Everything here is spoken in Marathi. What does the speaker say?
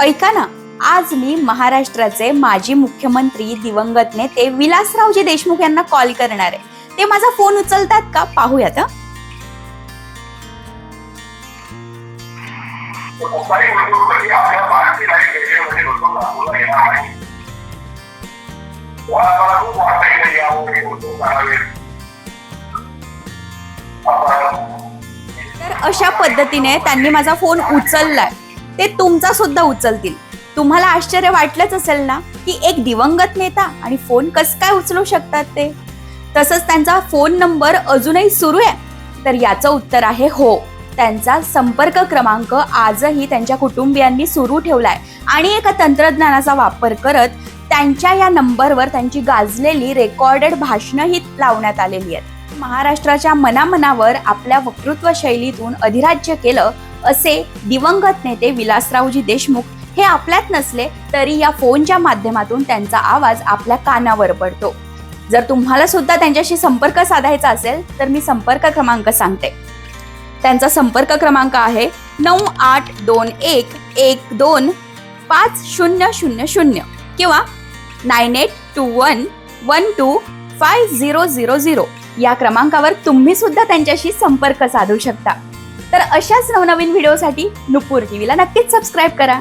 ऐका ना आज मी महाराष्ट्राचे माजी मुख्यमंत्री दिवंगत नेते विलासरावजी देशमुख यांना कॉल करणार आहे. ते माझा फोन उचलतात का? पाहूयात तर अशा पद्धतीने त्यांनी माझा फोन उचललाय. ते तुमचा सुद्धा उचलतील. तुम्हाला आश्चर्य वाटलंच असेल ना की एक दिवंगत नेता आणि फोन कस काय उचलू शकतात ते? तसंच त्यांचा फोन नंबर अजूनही सुरू आहे. तर याचं उत्तर आहे हो. त्यांचा संपर्क क्रमांक आजही त्यांच्या कुटुंबियांनी सुरू ठेवलाय. आणि एका तंत्रज्ञानाचा वापर करत त्यांच्या या नंबरवर त्यांची गाजलेली रेकॉर्डेड भाषणंही लावण्यात आलेली आहेत. महाराष्ट्राच्या मनामनावर आपल्या वक्तृत्व शैलीतून अधिराज्य केलं असे दिवंगत नेते विलासरावजी देशमुख हे आपल्यात नसले तरी या फोनच्या माध्यमातून त्यांचा आवाज आपल्या कानावर पडतो. जर तुम्हाला सुद्धा त्यांच्याशी संपर्क साधायचा असेल तर मी संपर्क क्रमांक सांगते. त्यांचा संपर्क क्रमांक आहे नऊ आठ दोन एक एक दोन पाच शून्य शून्य शून्य किंवा nine eight two one one two five zero zero zero या क्रमांकावर तुम्ही सुद्धा त्यांच्याशी संपर्क साधू शकता. तर अशाच नवनवीन व्हिडिओसाठी नुपूर टीव्हीला नक्कीच सबस्क्राईब करा.